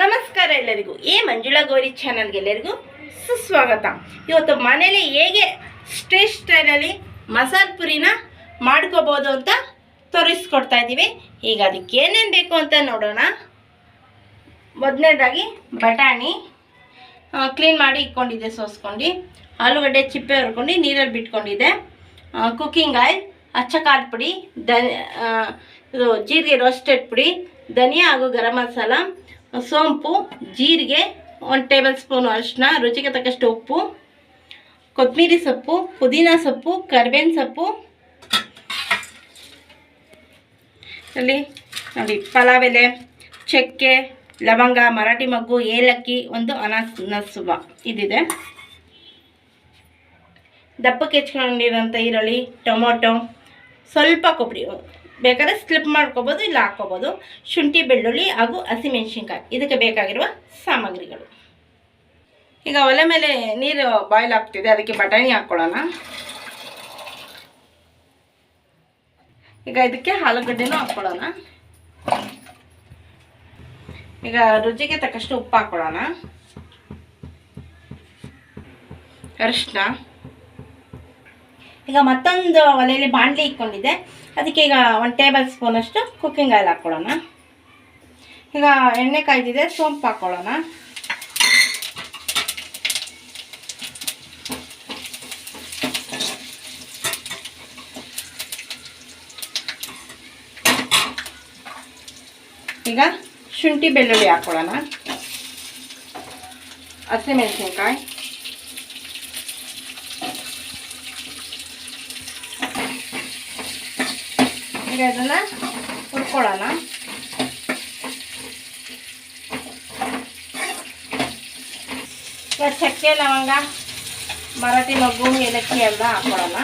ನಮಸ್ಕಾರ ಎಲ್ಲರಿಗೂ. ಎ ಮಂಜುಳಾ ಗೌರಿ ಚಾನಲ್ಗೆ ಎಲ್ಲರಿಗೂ ಸುಸ್ವಾಗತ. ಇವತ್ತು ಮನೇಲಿ ಹೇಗೆ ಸ್ಟ್ರೀಟ್ ಸ್ಟೈಲಲ್ಲಿ ಮಸಾಲ ಪುರಿನ ಮಾಡ್ಕೋಬೋದು ಅಂತ ತೋರಿಸ್ಕೊಡ್ತಾ ಇದ್ದೀವಿ. ಈಗ ಅದಕ್ಕೆ ಏನೇನು ಬೇಕು ಅಂತ ನೋಡೋಣ. ಮೊದಲನೇದಾಗಿ ಬಟಾಣಿ ಕ್ಲೀನ್ ಮಾಡಿ ಇಟ್ಕೊಂಡಿದ್ದೆ, ಸೋಸ್ಕೊಂಡು. ಆಲೂಗಡ್ಡೆ ಚಿಪ್ಪೆ ಹುರ್ಕೊಂಡು ನೀರಲ್ಲಿ ಬಿಟ್ಕೊಂಡಿದ್ದೆ. ಕುಕ್ಕಿಂಗ್ ಆಯಿಲ್ ಅಚ್ಚ ಖಾರದ ಪುಡಿ, ಧನ್ ಇದು ಜೀರಿಗೆ ರೋಸ್ಟೆಡ್ ಪುಡಿ, ಧನಿಯಾ ಹಾಗೂ ಗರಂ ಮಸಾಲ ಸೋಂಪು, ಜೀರಿಗೆ ಒಂದು ಟೇಬಲ್ ಸ್ಪೂನ್ ಅರಿಶಿನ ರುಚಿಗೆ ತಕ್ಕಷ್ಟು ಉಪ್ಪು ಕೊತ್ತಂಬರಿ ಸೊಪ್ಪು, ಪುದೀನ ಸೊಪ್ಪು, ಕರಿಬೇವಿನ ಸೊಪ್ಪು. ಅಲ್ಲಿ ನೋಡಿ, ಪಲಾವ್ ಎಲೆ, ಚಕ್ಕೆ, ಲವಂಗ, ಮರಾಠಿ ಮಗ್ಗು, ಏಲಕ್ಕಿ, ಒಂದು ಅನಾಸ್ ನಸುಬ ಇದಿದೆ. ದಪ್ಪಕ್ಕೆ ಹೆಚ್ಕೊಂಡಿರೋಂಥ ಈರುಳ್ಳಿ, ಟೊಮೊಟೊ, ಸ್ವಲ್ಪ ಕೊಬ್ಬರಿ ಬೇಕಾದ್ರೆ ಸ್ಲಿಪ್ ಮಾಡ್ಕೋಬೋದು, ಇಲ್ಲ ಹಾಕ್ಕೋಬೋದು. ಶುಂಠಿ, ಬೆಳ್ಳುಳ್ಳಿ ಹಾಗೂ ಹಸಿಮೆಣ್ಸಿನ್ಕಾಯಿ. ಇದಕ್ಕೆ ಬೇಕಾಗಿರುವ ಸಾಮಗ್ರಿಗಳು. ಈಗ ಒಲೆ ಮೇಲೆ ನೀರು ಬಾಯ್ಲ್ ಆಗ್ತಿದೆ, ಅದಕ್ಕೆ ಬಟಾಣಿ ಹಾಕ್ಕೊಳ್ಳೋಣ ಈಗ ಇದಕ್ಕೆ ಆಲೂಗಡ್ಡೆನೂ ಹಾಕ್ಕೊಳ್ಳೋಣ ಈಗ ರುಚಿಗೆ ತಕ್ಕಷ್ಟು ಉಪ್ಪು ಹಾಕ್ಕೊಳ್ಳೋಣ ಅರಿಶಿನ ಈಗ ಮತ್ತೊಂದು ಒಲೆಯಲ್ಲಿ ಬಾಂಡ್ಲಿ ಇಟ್ಕೊಂಡಿದ್ದೆ. ಅದಕ್ಕೆ ಈಗ ಒಂದು ಟೇಬಲ್ ಸ್ಪೂನಷ್ಟು ಕುಕ್ಕಿಂಗ್ ಆಯಿಲ್ ಹಾಕ್ಕೊಳ್ಳೋಣ ಈಗ ಎಣ್ಣೆ ಕಾಯ್ದಿದೆ, ಸೋಂಪು ಹಾಕ್ಕೊಳ್ಳೋಣ ಈಗ ಶುಂಠಿ ಬೆಳ್ಳುಳ್ಳಿ ಹಾಕ್ಕೊಳ್ಳೋಣ ಹಸಿಮೆಣಸಿನ್ಕಾಯಿ. ಈಗ ಇದನ್ನ ಹುರ್ಕೊಳ್ಳೋಣ. ಈಗ ಚಕ್ಕೆ, ಲವಂಗ, ಮರಾಠಿ ಮಗ್ಗು, ಏಲಕ್ಕಿ ಎಲ್ಲ ಹಾಕ್ಕೊಳ್ಳೋಣ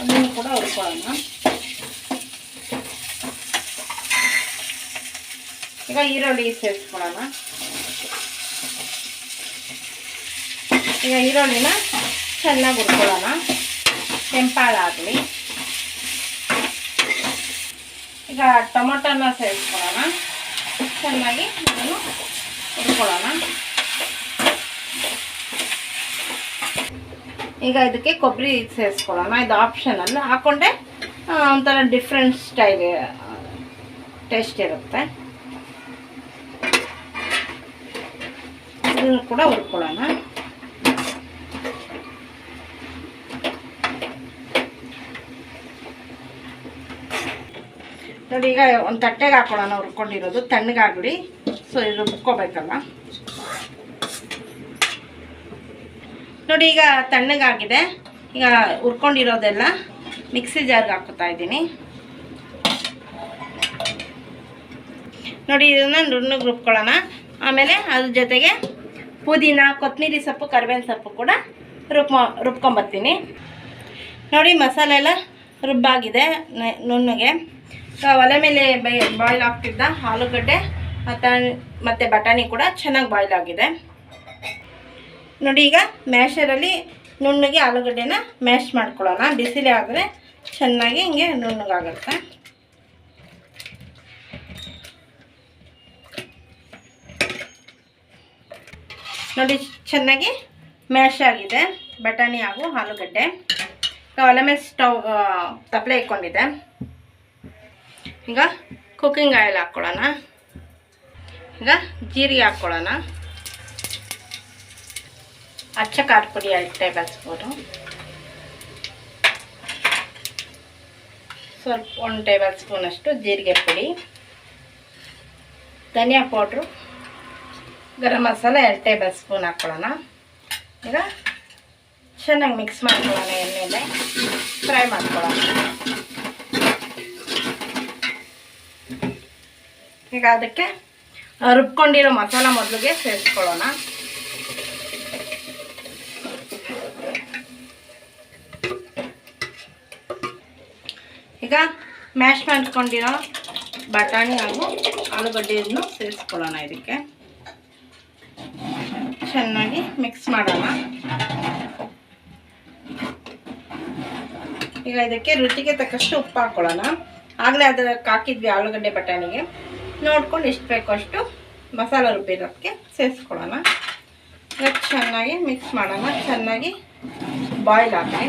ಅದನ್ನು ಕೂಡ ಹುರ್ಕೊಳ್ಳೋಣ. ಈಗ ಈರುಳ್ಳಿ ಸೇರಿಸ್ಕೊಳ್ಳೋಣ. ಈಗ ಈರುಳ್ಳಿನ ಚೆನ್ನಾಗಿ ಹುರ್ಕೊಳ್ಳೋಣ. ಕೆಂಪಾಳಾಗಲಿ ಈಗ ಟೊಮೊಟೊನ ಸೇರಿಸ್ಕೊಳ್ಳೋಣ. ಚೆನ್ನಾಗಿ ಅದನ್ನು ಹುರ್ಕೊಳ್ಳೋಣ. ಈಗ ಇದಕ್ಕೆ ಕೊಬ್ಬರಿ ಸೇರಿಸ್ಕೊಳ್ಳೋಣ. ಇದು ಆಪ್ಷನಲ್ ಹಾಕೊಂಡೆ ಒಂಥರ ಡಿಫ್ರೆಂಟ್ ಸ್ಟೈಲ್ ಟೇಸ್ಟ್ ಇರುತ್ತೆ. ಇದನ್ನು ಕೂಡ ಹುರ್ಕೊಳ್ಳೋಣ. ನೋಡಿ, ಈಗ ಒಂದು ತಟ್ಟೆಗೆ ಹಾಕೊಳ್ಳೋಣ ಹುರ್ಕೊಂಡಿರೋದು ತಣ್ಣಗಾಗ್ಲಿ ಸೊ ಇದು ರುಬ್ಕೋಬೇಕಲ್ಲ ನೋಡಿ, ಈಗ ತಣ್ಣಗಾಗಿದೆ ಈಗ ಹುರ್ಕೊಂಡಿರೋದೆಲ್ಲ ಮಿಕ್ಸಿ ಜಾರ್ಗೆ ಹಾಕೋತಾ ಇದ್ದೀನಿ. ನೋಡಿ, ಇದನ್ನು ನುಣ್ಣಗೆ ರುಬ್ಕೊಳ್ಳೋಣ. ಆಮೇಲೆ ಅದ್ರ ಜೊತೆಗೆ ಪುದೀನ ಕೊತ್ತಂಬರಿ ಸೊಪ್ಪು, ಕರಿಬೇವಿನ ಸೊಪ್ಪು ಕೂಡ ರುಬ್ಕೊ ರುಬ್ಕೊಂಬರ್ತೀನಿ ನೋಡಿ ಮಸಾಲೆ ಎಲ್ಲ ರುಬ್ಬಾಗಿದೆ ನುಣ್ಣಗೆ. ಆ, ಒಲೆ ಮೇಲೆ ಬೈ ಬಾಯ್ಲ್ ಆಗ್ತಿದ್ದ ಆಲೂಗಡ್ಡೆ ಮತ್ತು ಬಟಾಣಿ ಕೂಡ ಚೆನ್ನಾಗಿ ಬಾಯ್ಲ್ ಆಗಿದೆ. ನೋಡಿ ಈಗ ಮ್ಯಾಶರಲ್ಲಿ ನುಣ್ಣಗೆ ಆಲೂಗಡ್ಡೆನ ಮ್ಯಾಶ್ ಮಾಡ್ಕೊಳ್ಳೋಣ. ಬಿಸಿಲೇ ಆದರೆ ಚೆನ್ನಾಗಿ ಹಿಂಗೆ ನುಣ್ಣಗಾಗುತ್ತೆ. ನೋಡಿ ಚೆನ್ನಾಗಿ ಮ್ಯಾಶ್ ಆಗಿದೆ. ಬಟಾಣಿ ಹಾಗೂ ಆಲೂಗಡ್ಡೆ. ಒಲೆ ಮೇಲೆ ಸ್ಟವ್ ತಪ್ಪಲೆ ಇಟ್ಕೊಂಡಿದ್ದೆ. ಈಗ ಕುಕ್ಕಿಂಗ್ ಆಯಿಲ್ ಹಾಕ್ಕೊಳ್ಳೋಣ ಈಗ ಜೀರಿಗೆ ಹಾಕ್ಕೊಳ್ಳೋಣ ಅಚ್ಚ ಖಾರದ ಪುಡಿ ಎರಡು ಟೇಬಲ್ ಸ್ಪೂನು ಸ್ವಲ್ಪ ಒಂದು ಟೇಬಲ್ ಸ್ಪೂನಷ್ಟು ಜೀರಿಗೆ ಪುಡಿ. ಧನಿಯಾ ಪೌಡ್ರು. ಗರಂ ಮಸಾಲ ಎರಡು ಟೇಬಲ್ ಸ್ಪೂನ್ ಹಾಕ್ಕೊಳ್ಳೋಣ ಈಗ ಚೆನ್ನಾಗಿ ಮಿಕ್ಸ್ ಮಾಡ್ಕೊಳ್ಳೋಣ ಎಣ್ಣೆಲೆ. ಫ್ರೈ ಮಾಡ್ಕೊಳ್ಳೋಣ ಈಗ ಅದಕ್ಕೆ ರುಬ್ಕೊಂಡಿರೋ ಮಸಾಲ ಮೊದಲಿಗೆ ಸೇರಿಸ್ಕೊಳ್ಳೋಣ. ಈಗ ಮ್ಯಾಶ್ ಮಾಡ್ಕೊಂಡಿರೋ ಬಟಾಣಿ ಹಾಗೂ ಆಲೂಗಡ್ಡೆಯನ್ನು ಸೇರಿಸ್ಕೊಳ್ಳೋಣ ಇದಕ್ಕೆ. ಚೆನ್ನಾಗಿ ಮಿಕ್ಸ್ ಮಾಡೋಣ. ಈಗ ಇದಕ್ಕೆ ರುಚಿಗೆ ತಕ್ಕಷ್ಟು ಉಪ್ಪು ಹಾಕ್ಕೊಳ್ಳೋಣ ಆಗಲೇ ಅದಕ್ಕೆ ಹಾಕಿದ್ವಿ ಆಲೂಗಡ್ಡೆ ಬಟಾಣಿಗೆ. ನೋಡ್ಕೊಂಡು ಎಷ್ಟು ಬೇಕೋ ಅಷ್ಟು ಮಸಾಲೆ ರುಬ್ಬಿರೋದಕ್ಕೆ ಸೇರಿಸ್ಕೊಳ್ಳೋಣ. ಈಗ ಚೆನ್ನಾಗಿ ಮಿಕ್ಸ್ ಮಾಡೋಣ. ಚೆನ್ನಾಗಿ ಬಾಯ್ಲ್ ಆಗಲಿ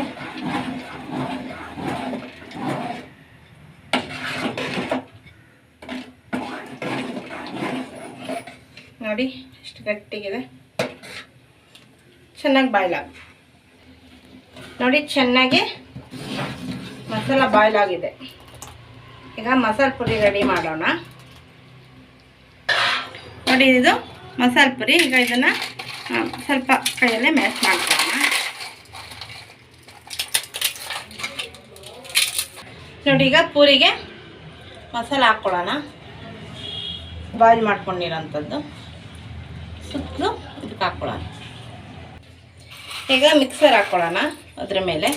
ನೋಡಿ ಎಷ್ಟು ಗಟ್ಟಿಗಿದೆ. ಚೆನ್ನಾಗಿ ಬಾಯ್ಲ್ ಆಗ ನೋಡಿ ಚೆನ್ನಾಗಿ ಮಸಾಲ ಬಾಯ್ಲ್ ಆಗಿದೆ. ಈಗ ಮಸಾಲೆ ಪುಡಿ ರೆಡಿ ಮಾಡೋಣ. ನೋಡಿ ಇದು ಮಸಾಲೆ ಪುರಿ. ಈಗ ಇದನ್ನು ಸ್ವಲ್ಪ ಕೈಯಲ್ಲೇ ಮ್ಯಾಶ್ ಮಾಡ್ಕೊಳ್ಳೋಣ. ನೋಡಿ, ಈಗ ಪೂರಿಗೆ ಮಸಾಲೆ ಹಾಕ್ಕೊಳ್ಳೋಣ. ಬಾಯ್ಲ್ ಮಾಡ್ಕೊಂಡಿರೋಂಥದ್ದು. ಸುತ್ತಲೂ ಇದಕ್ಕೆ ಹಾಕ್ಕೊಳ್ಳೋಣ. ಈಗ ಮಿಕ್ಸರ್ ಹಾಕ್ಕೊಳ್ಳೋಣ ಅದ್ರ ಮೇಲೆ.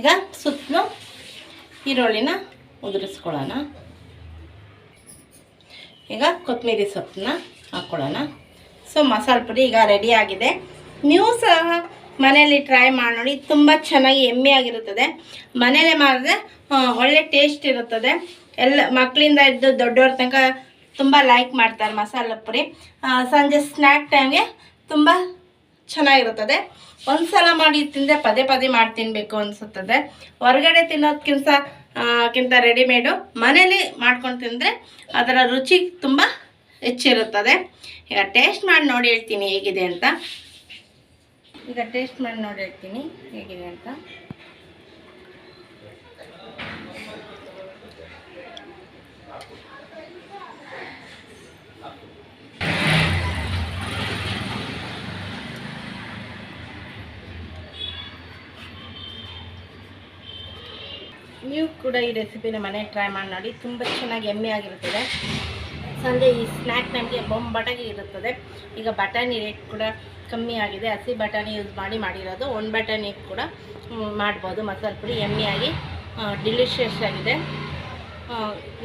ಈಗ ಸುತ್ತಲೂ ಈರುಳ್ಳಿನ ಉದುರಿಸ್ಕೊಳ್ಳೋಣ. ಈಗ ಕೊತ್ತಂಬರಿ ಸೊಪ್ಪನ್ನ ಹಾಕ್ಕೊಳ್ಳೋಣ ಸೊ ಮಸಾಲೆ ಪುಡಿ ಈಗ ರೆಡಿಯಾಗಿದೆ ನೀವು ಸಹ ಮನೆಯಲ್ಲಿ ಟ್ರೈ ಮಾಡಿ ನೋಡಿ, ತುಂಬ ಚೆನ್ನಾಗಿ ಎಮ್ಮೆ ಆಗಿರುತ್ತದೆ ಮನೇಲೆ ಮಾಡಿದ್ರೆ ಒಳ್ಳೆ ಟೇಸ್ಟ್ ಇರುತ್ತದೆ. ಎಲ್ಲ ಮಕ್ಕಳಿಂದ ಇದ್ದು ದೊಡ್ಡವ್ರ ತನಕ ತುಂಬ ಲೈಕ್ ಮಾಡ್ತಾರೆ ಮಸಾಲೆ ಪುರಿ ಸಂಜೆ ಸ್ನ್ಯಾಕ್ ಟೈಮ್ಗೆ ತುಂಬ ಚೆನ್ನಾಗಿರುತ್ತದೆ. ಒಂದು ಸಲ ಮಾಡಿ ತಿಂದೆ ಪದೇ ಪದೇ ಮಾಡಿ ತಿನ್ನಬೇಕು ಅನಿಸುತ್ತದೆ. ಹೊರಗಡೆ ತಿನ್ನೋದಕ್ಕಿಂತ ಕಿಂತ ರೆಡಿಮೇಡು ಮನೇಲಿ ಮಾಡ್ಕೊಂಡು ತಿಂದರೆ ಅದರ ರುಚಿ ತುಂಬ ಹೆಚ್ಚಿರುತ್ತದೆ. ಈಗ ಟೇಸ್ಟ್ ಮಾಡಿ ನೋಡಿ ಹೇಳ್ತೀನಿ ಹೇಗಿದೆ ಅಂತ. ಈಗ ಟೇಸ್ಟ್ ಮಾಡಿ ನೋಡಿ ಹೇಳ್ತೀನಿ ಹೇಗಿದೆ ಅಂತ. ನೀವು ಕೂಡ ಈ ರೆಸಿಪಿನ ಮನೆ ಟ್ರೈ ಮಾಡಿ ನೋಡಿ. ತುಂಬ ಚೆನ್ನಾಗಿ ಎಮ್ಮೆ ಆಗಿರುತ್ತದೆ. ಸಂಜೆ ಈ ಸ್ನ್ಯಾಕ್ ನಮಗೆ ಬೊಂಬಟಾಗಿ ಇರುತ್ತದೆ. ಈಗ ಬಟಾಣಿ ರೇಟ್ ಕೂಡ ಕಮ್ಮಿ ಆಗಿದೆ. ಹಸಿ ಬಟಾಣಿ ಯೂಸ್ ಮಾಡಿ ಮಾಡಿರೋದು. ಒಂದು ಬಟಾಣಿ ಕೂಡ ಮಾಡ್ಬೋದು. ಮಸಾಲೆ ಪುಡಿ ಎಮ್ಮೆಯಾಗಿ ಡಿಲಿಷಿಯಸ್ ಆಗಿದೆ.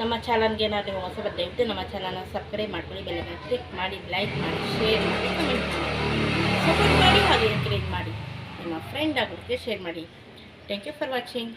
ನಮ್ಮ ಚಾನಲ್ಗೆ ಏನಾದರೂ ನೀವು ಹೊಸ ದಯವಿಟ್ಟು ನಮ್ಮ ಚಾನಲ್ನ ಸಬ್ಸ್ಕ್ರೈಬ್ ಮಾಡ್ಕೊಳ್ಳಿ ಬೆಲ್ಲನ್ನು ಕ್ಲಿಕ್ ಮಾಡಿ ಲೈಕ್ ಮಾಡಿ ಶೇರ್ ಮಾಡಿ ಕಮೆಂಟ್ ಮಾಡಿ. ಸಪೋರ್ಟ್ ಮಾಡಿ, ಹಾಗೆ ಎಂಕರೇಜ್ ಮಾಡಿ. ನಿಮ್ಮ ಫ್ರೆಂಡ್ ಆಗೋದಕ್ಕೆ ಶೇರ್ ಮಾಡಿ. Thank you for watching